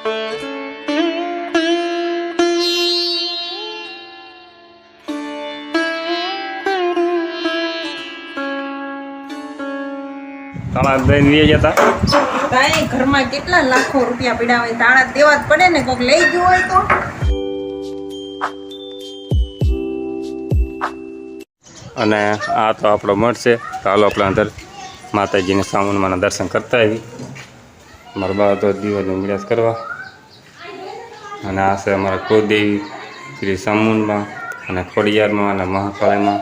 તાળા દઈને જતા. કાંઈ ઘરમાં કેટલા લાખો રૂપિયા પડ્યા હોય તાળા દેવા જ પડે ને કોઈક લઈ ગયું હોય તો. અને આ તો આપણો મઠ છે ચાલો આપણે અંદર માતાજીને સામુનમાં દર્શન કરતા આવી મારા બા તો દીવાનો મિલાસ કરવા. અને આ છે અમારા કુળદેવી, શ્રી સામુનમાં અને ખોડિયારમાં અને મહાકાળીમાં.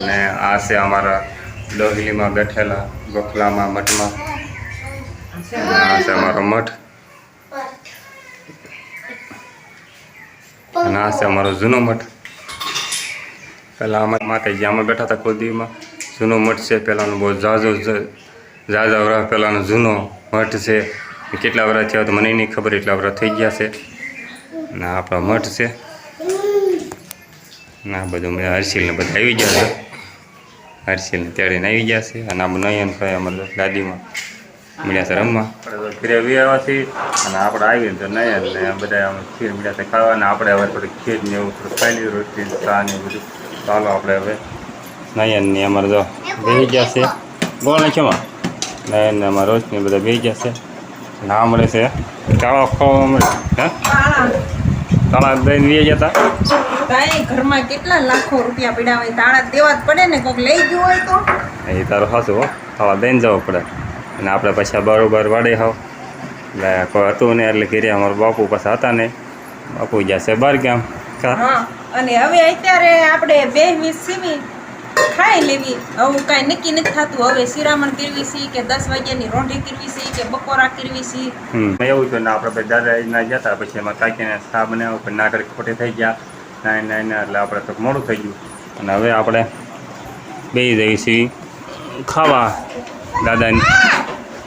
અને આ છે અમારા ડોહલીમાં બેઠેલા ગોખલામાં મઠમાં. આ છે અમારો મઠ. અને આ છે અમારો જૂનો મઠ. પહેલાં અમારા માતાજી આમાં બેઠા હતા કોદીમાં જૂનો મઠ છે પહેલાંનો બહુ ઝાઝો ઝાઝા વર્ષ પહેલાંનો જૂનો મઠ છે. કેટલા વરા થયા તો મને નહીં ખબર, એટલા વરા થઈ ગયા છે. અને આપણો મઠ છે. આ બધું હર્ષિલને બધા આવી ગયા છે. હર્ષિલને તેડીને આવી ગયા છે. અને આ નયન ભાઈ અમારે ગાડીમાં મળ્યા છે રમવા. ઘરે આવ્યાથી અને આપણે આવીને તો નયન ને બધા અમે ખીર મળ્યા છે ખાવા અને આપણે હવે થોડી ખીર ને એવું થોડું ખાઈ લીધું રોટલી ચા ને બધું. ચાલો આપણે હવે નયન ને અમારે જો બેસી ગયા છે. ગોળ નાખ્યોમાં નયન ને અમારા રોજની બધા બેસી ગયા છે. ના મળે છે ચાળો ખાવા મળે. હા? તાળા દઈને વી જતા કાંઈ ઘરમાં કેટલા લાખો રૂપિયા પડ્યા હોય? તાળા દેવા જ પડે ને કોઈક લઈ ગયું હોય તો. એ તારું હાસું હો. તાળા દઈને જવું પડે. અને આપણે પાછા બરોબર વાડે હોવ. એટલે કોઈ હતું ને એટલે ઘરે અમારા બાપુ પાછા હતા ને બાપુ જશે બાર ગામ. હા અને હવે અત્યારે આપણે બે વીસ સીવી ખાઈ લેવી. હું કાંઈ નક્કી નથી થતું. હવે શિરામણ કરવી છે કે દસ વાગ્યાની રોંઢી કરવી છે કે બપોરા કરવી છે? એવું છે ને આપણે પછી દાદા ના જતા પછી એમાં કાકીને સા બનાવ્યો પણ નાગરિક ખોટે ખોટી થઈ ગયા. ના ના ના એટલે આપણે તો મોડું થઈ ગયું. અને હવે આપણે બે છીએ ખાવા. દાદાની.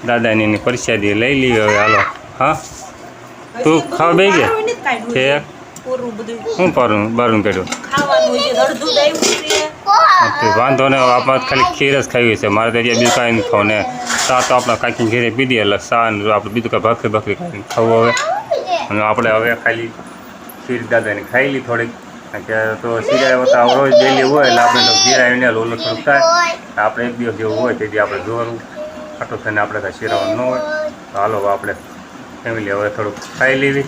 દાદાની એની પ્રસાદી લઈ લઈએ હવે હાલો. હા? તું ખાવા બેસી ગયા? છે? શું પારું બારું કાઢ્યું વાંધો ને આપણે ખાલી ખીર જ ખાવી છે. મારે તો બીજું કાંઈ નથી ખાવું ને. સા તો આપણે કાંઈક ઘેરે પીધી એટલે ને આપણે બીજું કાંઈ ભાખરી ભાખરી ખાઈને ખાવું હવે. અને આપણે હવે ખાલી ખીર દાદાની ખાઈ લી થોડીક. કે તો સિરાય હોતા રોજ ડેલી હોય એટલે આપણે તો ઘેર આવીને લોલો થોડુંક થાય. આપણે એક દિવસ જેવું હોય તેથી આપણે જોવાનું. ખાટું થઈને આપણે કાંઈ શીરાવાનું ન હોય. તો હાલો હવે આપણે ફેમિલી હવે થોડુંક ખાઈ લેવી.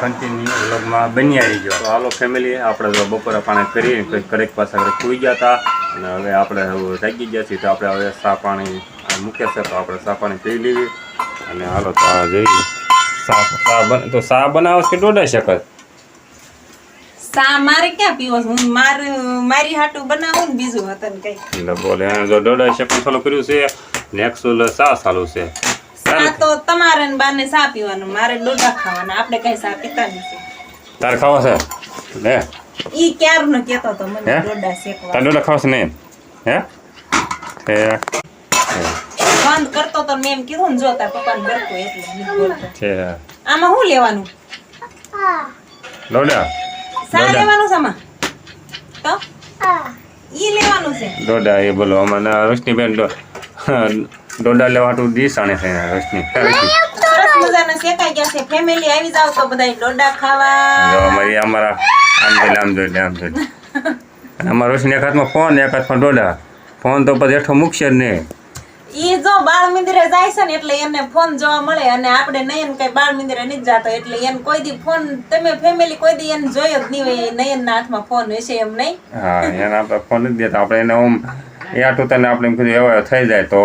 કન્ટિન્યુ વ્લોગમાં બની આવી ગયો. તો હાલો ફેમિલી આપણે તો બપોરે પાણી કરી પછી કડેક પાસે આપણે સૂઈ ગયા હતા. અને હવે આપણે હવે જાગી ગયા છીએ તો આપણે હવે સા પાણી મૂક્યા છે તો આપણે સા પાણી પી લેવી. અને હાલો તો આ જઈએ. સા સા બન તો સા બનાવો કે દોઢાઈ શકત? સા મારે ક્યાં પીવો? હું મારું મારી હાટું બનાવું ને બીજું હતું કઈ એટલે બોલે જો દોઢાઈ શકે ચાલુ કર્યું છે. નેક્સ્ટ સા ચાલુ છે. સા તો તમારે ને બાને સા પીવાનું મારે ડોડા ખાવાના આપણે કઈ સા પીતા નથી. તાર ખાવા છે? લે. ઈ ક્યારનો કેતો તો મને હે? ડોડા શેકવા. તાર ડોડા ખાવા છે ને હે? હે બંધ કરતો તો મેં એમ કીધું ને જો તાર પપ્પાને ડરતો એટલે બોલતો છે. આમાં શું લેવાનું? ડોડા સા લેવાનું છે આમાં? તો? ઈ લેવાનું છે. ડોડા એ બોલો અમારે રોશની બેન દોડા લેવા હાટું ડીશ આણે છે સરસ મજાના શેકાઈ ગયા છે. ફેમિલી આવી જાવ તો બધા ડોડા જો ખાવા અમારી અમારા આમ જોઈ આમ જોઈ આમ જોઈ અમારા રોશની એક હાથમાં ફોન એક હાથમાં ડોડા ફોન તો પછી હેઠો મૂકશે જ નહીં. ઈ જો બાળ મંદિરે જાય છે ને એટલે એને ફોન જોવા મળે. અને આપણે નયન કઈ બાળ મંદિરે નથી જાતો એટલે એને કોઈ દી ફોન તમે ફેમિલી કોઈ દી એને જોયો જ નહીં હોય નયન ના હાથમાં ફોન હશે એમ નહીં? હા એને આપણે ફોન જ દેતા. આપણે એને ઓમ એ તો તને આપણે એમ કીધું એવા થઈ જાય તો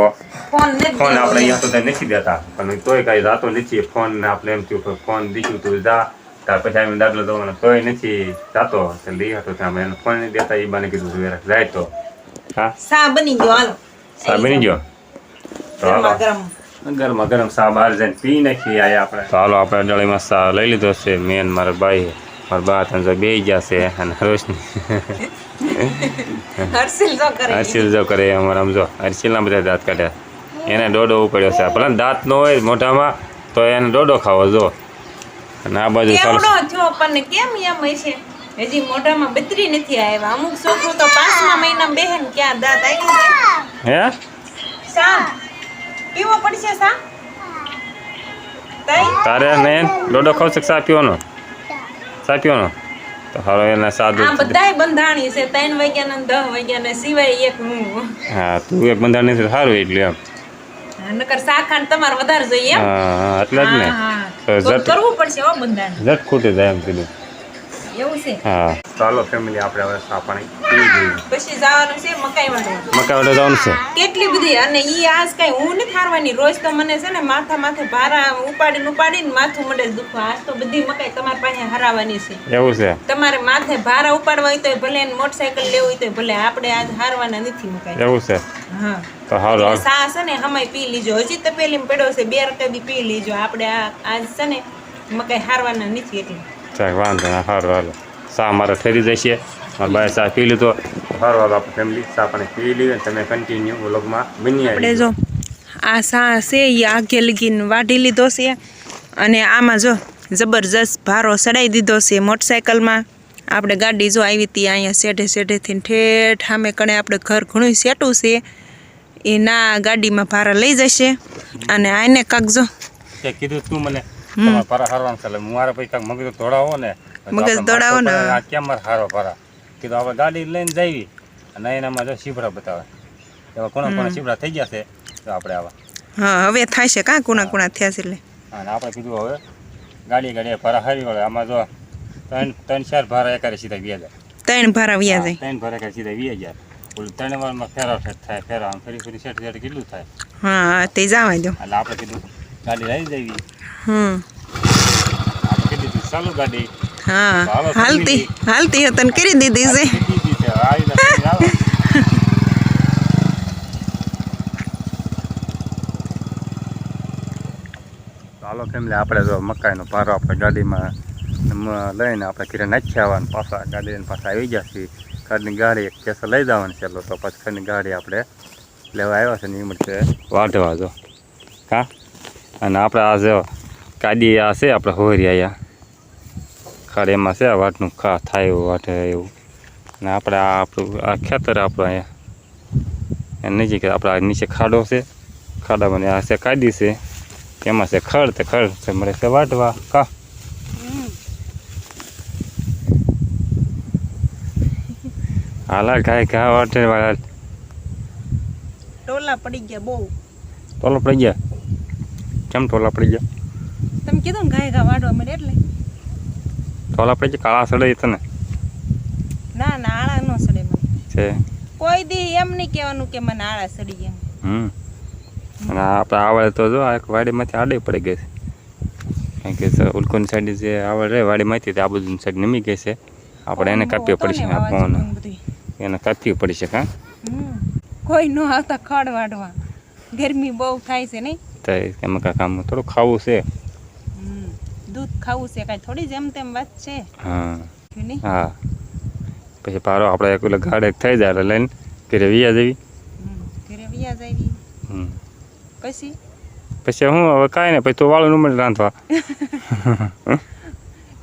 ફોન આપણે અહીંયા તો તને નથી દેતા. પણ તોય કાંઈ જાતો નથી ફોન આપણે એમ થયું કે ફોન દીધું તું જા. ત્યાર પછી આવીને દાખલો દવાનો. તોય નથી જાતો. એટલે એ હતું અમે એને ફોન નહીં દેતા એ બાને કીધું તું જાય તો. હા? સા બની ગયો હાલો. સા બની ગયો? તો ગરમા ગરમ સા બહાર જઈને પી નાખી આયા આપણે. તો હાલો આપણે ડળીમાં સા લઈ લીધો છે મેન મારા ભાઈ મારા બા ત્રણ બે ગયા અને રોશની. હર્ષિલ જો કરે. જો અમારે આમ જો. હર્ષિલના બધા દાંત કાઢ્યા. એને દોડો ઉપડ્યો છે. ભલે દાંત ન હોય મોઢામાં તો એને દોડો ખાવો જો. અને આ બાજુ ચાલો કેવડો કેમ એમ છે? હજી મોઢામાં બત્રી નથી આવ્યા. અમુક છોકરું તો પાંચમા મહિના બેહે ક્યાં દાંત આવી હે? પીવો પડશે તારે ને ડોડો ખાવ છે કે પીવાનો? ચા પીવાનો તો હારો એને આ સાદું બધાય બંધાણી છે ત્રણ વાગ્યા ને દસ વાગ્યા ને સિવાય એક હું. હા તું એક બંધાણી છે સારું એટલે એમ. નકર શાખાંડ તમારે વધારે જોઈએ હા એટલે જ ને. કરવું પડશે હો બંધાણી. જટ ખૂટી જાય એમ કીધું. એવું છે? હા. ચાલો ફેમિલી આપણે હવે ચા પાણી પી જઈએ. પછી જવાનું છે મકાઈ વાળવા મકા વાટે જવાનું છે. કેટલી બધી અને ઈ આજ કઈ હું નથી હારવાની. રોજ તો મને છે ને માથા માથે ભારા ઉપાડીને ઉપાડીને માથું મળે દુખવા. આજ તો બધી મકાઈ તમારી પાસે હરાવવાની છે. એવું છે. તમારે માથે ભારા ઉપાડવા હોય તો ભલે ને મોટરસાયકલ લેવું હોય તો ભલે. આપણે આજ હારવાના નથી મકાઈ. એવું છે. હા. તો હારું સા છે ને હમાય પી લીજો. હજી તો પેલી પડ્યો છે બે રકાબી પી લીજો. આપણે આ આજ છે ને મકાઈ હારવાના નથી એટલે. ચાલ વાંધો ના સારું હાલો. ચા મારે ઠરી જશે મારા બાએ ચા પી લીધો. સારું હાલો આપણે ફેમિલી ચા પણ પી લીધો તમે કન્ટિન્યુ વ્લોગમાં બની આપણે જો આ સા છે એ આગે લગીને વાઢી લીધો છે અને આમાં જો જબરજસ્ત ભારો ચડાવી દીધો છે મોટરસાયકલમાં. આપણે ગાડી જો આવી હતી અહીંયા શેઢે શેઢેથી ઠેઠ સામે કણે આપણે ઘર ઘણું સેટું છે. એ ના ગાડીમાં ભારા લઈ જશે. અને આને કાંક જો કીધું તું મને તમારે પરા હારવાનું છે. એટલે મારે પછી કાંઈક મગજ દોડાવો ને મગજ દોડાવો ને. આ કેમ મારે હારો પરા કીધું આપણે ગાડી લઈને જઈવી અને એનામાં જો શીભડા બતાવે. એવા કોના કોના શીભડા થઈ ગયા છે. તો આપણે આવા. હા હવે થાય છે કાં કોના કુણા થયા છે એટલે? અને આપણે કીધું હવે ગાડી ગાડી ભારા હારી વળે. આમાં જો ત્રણ ત્રણ ચાર ભારા એકારે સીધા વ્યા જાય. ત્રણ ભારા વ્યા જાય. ત્રણ ભારા એકારે સીધા વ્યા જાય. ઓલું ત્રણ વારમાં ફેરા થાય ફેરા ફરી ફરી સેટ સેટ કેટલું થાય? હા તે જવા દો. એટલે આપણે કીધું ગાડી લઈ જવી હમ. ચાલુ ગાડી. હા હાલો, હાલતી. હાલતી તને કરી દીધી છે. ચાલો કેમ ફેમિલી આપણે જો મકાઈનો પારો આપણે ગાડીમાં લઈને આપણે ઘરે નાખી આવવાનું પાછા ગાડી લઈને પાછા આવી જશે ઘરની ગાડી એક કેસો લઈ જવાની છે તો પછી ઘરની ગાડી આપણે લેવા આવ્યા છે ને એ વાઢવા જો. હા અને આપણે આ જો કાદી આ છે આપણે હોરી અહીંયા ખાડ એમાં છે આ વાટનું ખા થાય એવું વાટે એવું. અને આપણે આ આપણું આ ખેતર આપણું અહીંયા. નજીક આપણે નીચે ખાડો છે. ખાડામાં આ છે કાદી છે. એમાં છે ખડ તે ખડ છે મળે છે વાટવા. કા. હાલા હાલ કાંઈ ઘા વાટે વાળા. ટોલા પડી ગયા બહુ. ટોલા પડી ગયા? કેમ ઢોલા પડી ગયા? તમે કીધું ને ગાય ઘા વાડવા મળે એટલે. ઢોલા પડી ગયા? કાળા સડે તને? ના ના આળા નો સડે મને. છે. કોઈ દી એમ નહીં કહેવાનું કે મને આળા સડી ગયા. હમ. અને આપણે આવડે તો જો આ એક વાડીમાંથી આડે પડી ગઈ છે. કારણ કે ઉલકોની સાઈડ જે આવડે રહે વાડીમાંથી તે આ બધું સાઈડ નમી ગઈ છે. આપણે એને કાપવી પડશે શકે પવન એને કાપવી પડશે હા? કોઈ ન આવતા ખડ વાડવા ગરમી બહુ થાય છે નહીં. તો એમાં કાંઈ કામ થોડું ખાવું છે. દૂધ ખાવું છે કાંઈ થોડી જેમ તેમ વાત છે. હા. હા. પછી પારો આપણે એક ઓલા ગાડે થઈ જાય એટલે લઈને ઘરે વિયા જવી. ઘરે વિયા જવી. પછી? પછી હું હવે કાંઈ નહીં પછી તું વાળું નંબર રાંધવા.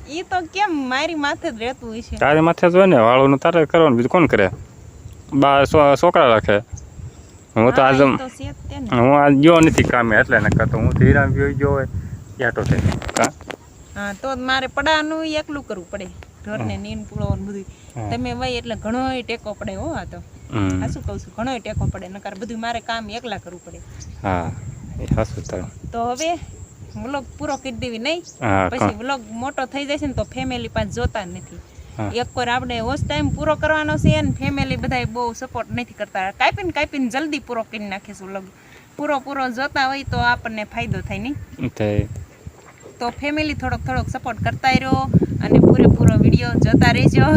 એ તો કેમ મારી માથે જ રહેતું હોય છે તારે માથે જ હોય ને વાળું તારે કરવાનું બીજું કોણ કરે? બા છોકરા રાખે. હું તો આજ હા, તો આજ ગયો નથી કામે એટલે નકા તો હું ધીરામ ગયો ગયો હોય યાટો થઈ હા તો મારે પડાનું એકલું કરવું પડે. ઢોરને નીન પૂળો બધું તમે વય એટલે ઘણોય ટેકો પડે હો આ તો. આ શું કહું છું ઘણોય ટેકો પડે નકર બધું મારે કામ એકલા કરવું પડે. હા એ હાસું તારું. તો હવે વ્લોગ પૂરો કરી દેવી નહીં? પછી વ્લોગ મોટો થઈ જશે ને તો ફેમિલી પાસે જોતા નથી. એક વાર આપણે હોશ ટાઈમ પૂરો કરવાનો છે એને ફેમિલી બધાય બહુ સપોર્ટ નથી કરતા. કાપીને કાપીને જલ્દી પૂરો કરી નાખીશું લગ પૂરો પૂરો જોતા હોય તો આપણને ફાયદો થાય નહીં. તે તો ફેમિલી થોડોક થોડોક સપોર્ટ કરતા રહ્યો અને પૂરેપૂરો વીડિયો જોતા રહેજો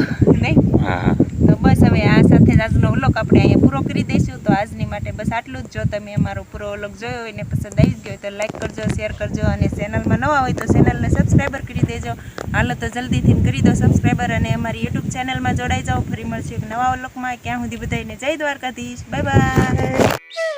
નહીં? હા. તો બસ હવે આ સાથે જ આજનો વ્લોગ આપણે અહીંયા પૂરો કરી દઈશું. તો આજની માટે બસ આટલું જ. જો તમે અમારો પૂરો વ્લોગ જોયો હોય ને પસંદ આવી ગયો હોય તો લાઇક કરજો, શેર કરજો અને ચેનલમાં નવા હોય તો ચેનલને સબસ્ક્રાઈબર કરી દેજો. હાલો તો જલ્દીથી કરી દો સબસ્ક્રાઈબર અને અમારી યુટ્યુબ ચેનલમાં જોડાઈ જાઓ. ફરી મળશું એક નવા વ્લોગમાં. ક્યાં સુધી બધાને જય દ્વારકાધીશ. Bye bye.